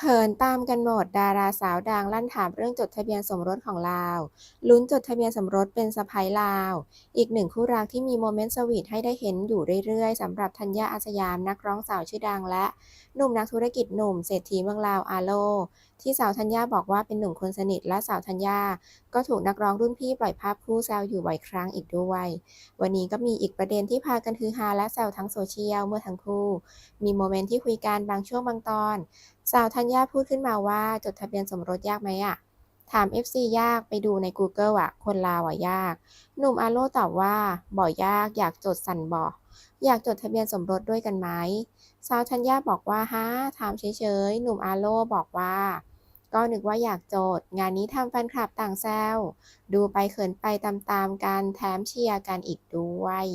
เขินตามกันหมดดาราสาวดังลั่นถามเรื่องจดทะเบียนสมรสของลาว ลุ้นจดทะเบียนสมรสเป็นสะใภ้ลาว อีกหนึ่งคู่รักที่มีโมเมนต์สวีทให้ได้เห็นอยู่เรื่อยๆสำหรับธัญญาอาสยามนักร้องสาวชื่อดังและหนุ่มนักธุรกิจหนุ่มเศรษฐีเมืองลาวอาโล ที่สาวธัญญาบอกว่าเป็นหนุ่มคนสนิทและสาวธัญญาก็ถูกนักร้องรุ่นพี่ปล่อยภาพคู่แซวอยู่บ่อยครั้งอีกด้วย วันนี้ก็มีอีกประเด็นที่พากันฮือฮาและแซวทั้งโซเชียลเมื่อทั้งคู่ มีโมเมนต์ที่คุยกันบางช่วงบางตอน สาวธัญญาพูดขึ้นมาว่าจดทะเบียนสมรสยากไหมอะถาม FC ยากไปดูใน Google อะคนลาวอะยาก หนุ่มอาโลตอบว่าบ่อยาก อยากจดสันบ่อยากจดทะเบียนสมรสด้วยกันไหมสาวธัญญาบอกว่าฮะถามเฉยๆ หนุ่มอาโลบอกว่า ก็นึกว่าอยากโจทย์ งานนี้ทำแฟนคลับต่างแซวดูไปเขินไปตามๆกันแถมเชียร์กันอีกด้วย